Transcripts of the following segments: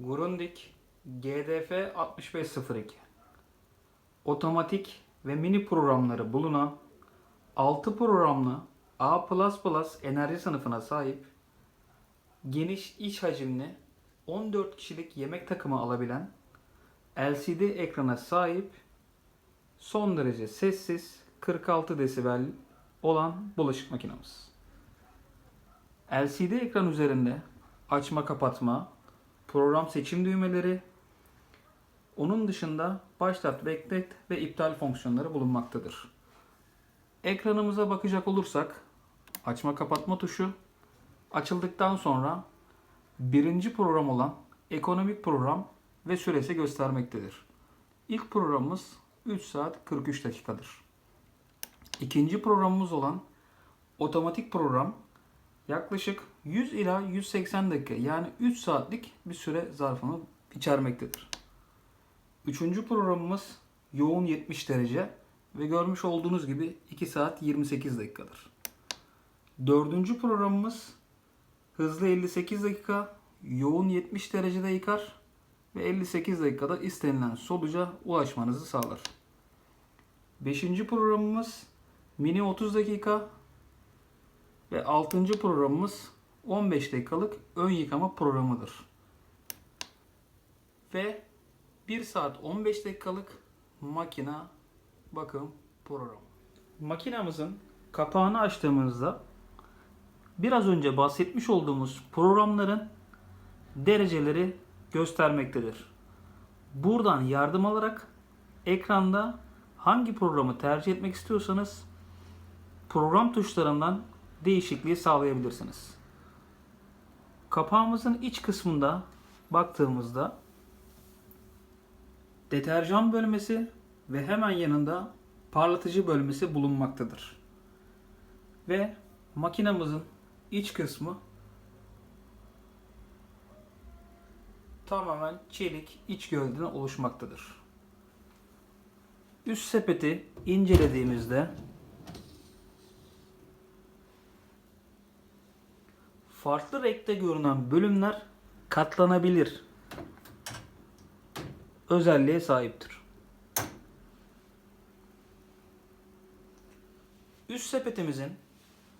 Grundig GDF 6502 Otomatik ve mini programları bulunan 6 programlı A++ enerji sınıfına sahip geniş iç hacimli 14 kişilik yemek takımı alabilen LCD ekrana sahip son derece sessiz 46 desibel olan bulaşık makinamız. LCD ekran üzerinde açma kapatma, program seçim düğmeleri, onun dışında başlat, beklet ve iptal fonksiyonları bulunmaktadır. Ekranımıza bakacak olursak açma kapatma tuşu açıldıktan sonra birinci program olan ekonomik program ve süresi göstermektedir. İlk programımız 3 saat 43 dakikadır. İkinci programımız olan otomatik program yaklaşık 100 ila 180 dakika yani 3 saatlik bir süre zarfını içermektedir. Üçüncü programımız yoğun 70 derece ve görmüş olduğunuz gibi 2 saat 28 dakikadır. Dördüncü programımız hızlı 58 dakika, yoğun 70 derecede yıkar ve 58 dakikada istenilen sonuca ulaşmanızı sağlar. Beşinci programımız mini 30 dakika ve 6. programımız 15 dakikalık ön yıkama programıdır. Ve 1 saat 15 dakikalık makina bakım programı. Makinamızın kapağını açtığımızda biraz önce bahsetmiş olduğumuz programların dereceleri göstermektedir. Buradan yardım alarak ekranda hangi programı tercih etmek istiyorsanız program tuşlarından değişikliği sağlayabilirsiniz. Kapağımızın iç kısmında baktığımızda deterjan bölmesi ve hemen yanında parlatıcı bölmesi bulunmaktadır. Ve makinamızın iç kısmı tamamen çelik iç gövdeden oluşmaktadır. Üst sepeti incelediğimizde farklı renkte görünen bölümler katlanabilir özelliğe sahiptir. Üst sepetimizin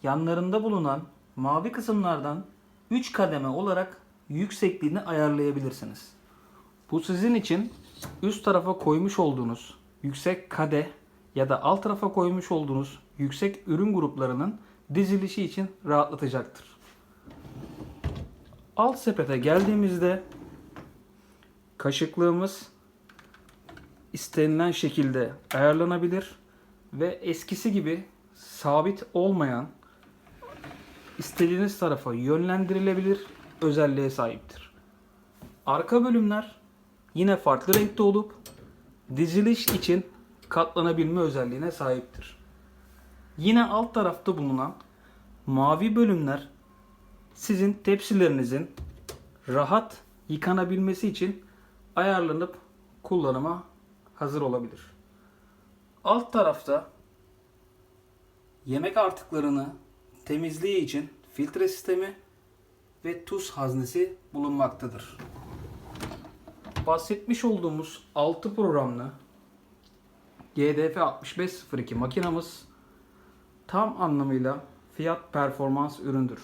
yanlarında bulunan mavi kısımlardan 3 kademe olarak yüksekliğini ayarlayabilirsiniz. Bu sizin için üst tarafa koymuş olduğunuz yüksek kade ya da alt tarafa koymuş olduğunuz yüksek ürün gruplarının dizilişi için rahatlatacaktır. Alt sepete geldiğimizde kaşıklığımız istenilen şekilde ayarlanabilir ve eskisi gibi sabit olmayan istediğiniz tarafa yönlendirilebilir özelliğe sahiptir. Arka bölümler yine farklı renkte olup diziliş için katlanabilme özelliğine sahiptir. Yine alt tarafta bulunan mavi bölümler sizin tepsilerinizin rahat yıkanabilmesi için ayarlanıp kullanıma hazır olabilir. Alt tarafta yemek artıklarını temizliği için filtre sistemi ve tuz haznesi bulunmaktadır. Bahsetmiş olduğumuz 6 programlı GDF 6502 makinamız tam anlamıyla fiyat performans üründür.